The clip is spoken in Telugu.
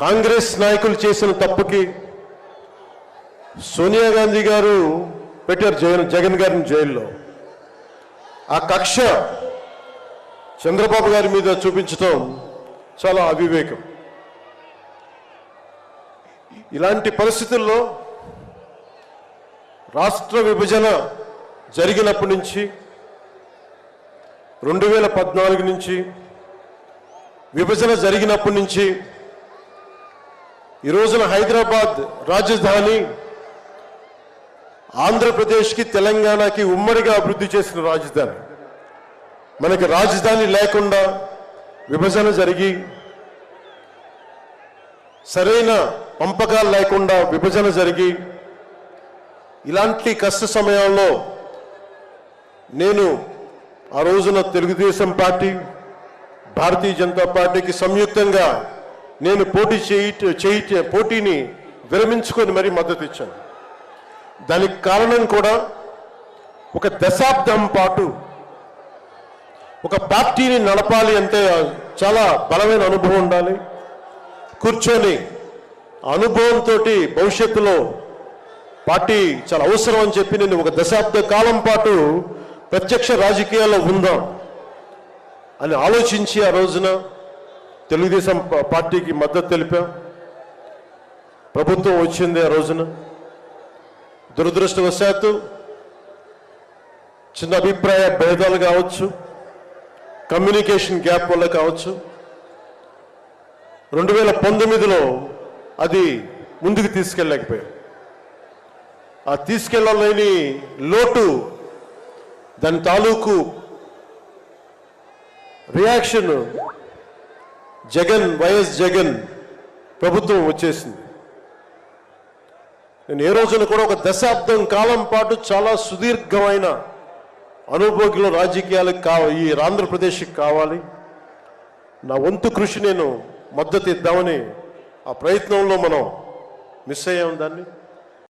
కాంగ్రెస్ నాయకులు చేసిన తప్పుకి సోనియా గాంధీ గారు పెట్టారు జగన్ జగన్ గారిని జైల్లో. ఆ కక్ష చంద్రబాబు గారి మీద చూపించడం చాలా అవివేకం. ఇలాంటి పరిస్థితుల్లో రాష్ట్ర విభజన జరిగినప్పటి నుంచి రెండు వేల పద్నాలుగు నుంచి విభజన జరిగినప్పటి నుంచి ఈ రోజున హైదరాబాద్ రాజధాని ఆంధ్రప్రదేశ్కి తెలంగాణకి ఉమ్మడిగా అభివృద్ధి చేసిన రాజధాని. మనకి రాజధాని లేకుండా విభజన జరిగి సరైన పంపకాలు లేకుండా విభజన జరిగి ఇలాంటి కష్ట సమయాల్లో నేను ఆ రోజున తెలుగుదేశం పార్టీ భారతీయ జనతా పార్టీకి సంయుక్తంగా నేను పోటీ చేయి చేయి పోటీని విరమించుకొని మరీ మద్దతు ఇచ్చాను. దానికి కారణం కూడా ఒక దశాబ్దం పాటు ఒక పార్టీని నడపాలి అంటే చాలా బలమైన అనుభవం ఉండాలి. కూర్చొని అనుభవంతో భవిష్యత్తులో పార్టీ చాలా అవసరం అని చెప్పి నేను ఒక దశాబ్ద కాలం పాటు ప్రత్యక్ష రాజకీయాల్లో ఉందాం అని ఆలోచించి ఆ రోజున తెలుగుదేశం పార్టీకి మద్దతు తెలిపాం. ప్రభుత్వం వచ్చింది ఆ రోజున. దురదృష్టవశాత్తు చిన్న అభిప్రాయ భేదాలు కావచ్చు కమ్యూనికేషన్ గ్యాప్ వల్ల కావచ్చు. రెండు వేల పంతొమ్మిదిలో అది ముందుకు తీసుకెళ్ళలేకపోయాం. ఆ తీసుకెళ్ళలేని లోటు దాని తాలూకు రియాక్షన్ జగన్ వైఎస్ జగన్ ప్రభుత్వం వచ్చేసింది. నేను ఏ రోజున కూడా ఒక దశాబ్దం కాలం పాటు చాలా సుదీర్ఘమైన అనుభోగిలో రాజకీయాలకు కావ ఈ ఆంధ్రప్రదేశ్కి కావాలి. నా వంతు కృషి నేను మద్దతు ఇద్దామని ఆ ప్రయత్నంలో మనం మిస్ అయ్యాం దాన్ని.